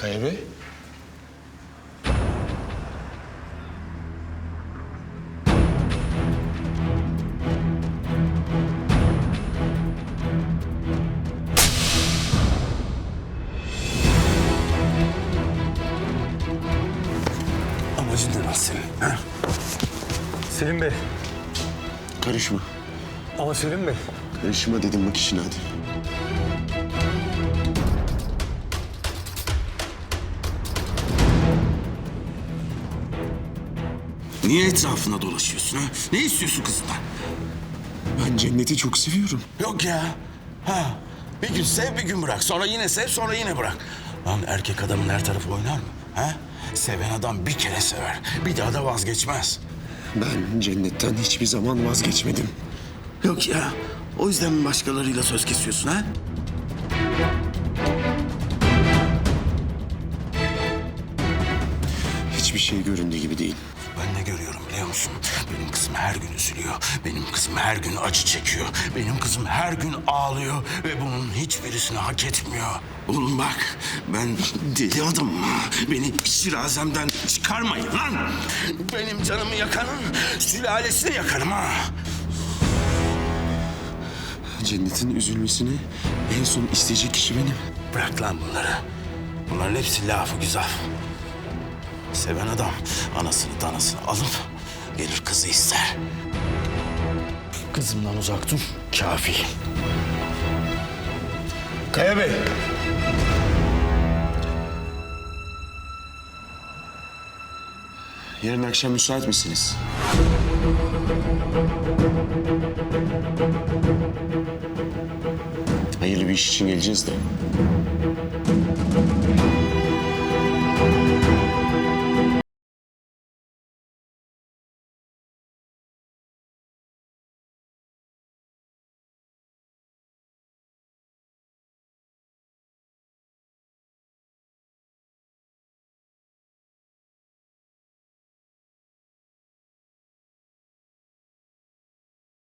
Kaya Bey? Amacın ne lan senin? Ha? Selim Bey. Karışma. Ama Selim Bey. Karışma dedim bak işine hadi. Niye etrafına dolaşıyorsun ha? Ne istiyorsun kızından? Ben cenneti çok seviyorum. Yok ya. Ha. Bir gün sev bir gün bırak. Sonra yine sev sonra yine bırak. Lan erkek adamın her tarafı oynar mı? Ha? Seven adam bir kere sever. Bir daha da vazgeçmez. Ben cennetten hiçbir zaman vazgeçmedim. Yok ya. O yüzden mi başkalarıyla söz kesiyorsun ha? Hiçbir şey göründüğü gibi değil. Ben ne görüyorum biliyor musun? Benim kızım her gün üzülüyor. Benim kızım her gün acı çekiyor. Benim kızım her gün ağlıyor. Ve bunun hiçbirisini hak etmiyor. Oğlum bak ben deli adamım ha. Beni şirazemden çıkarmayın lan. Benim canımı yakanın sülalesini yakarım ha. Cennetin üzülmesini en son isteyecek kişi benim. Bırak lan bunları. Bunların hepsi lafı güzel. Seven adam anasını danasını alıp gelir kızı ister. Kızımdan uzak dur. Kafi. Kaya Bey. Yarın akşam müsait misiniz? Hayırlı bir iş için geleceğiz de.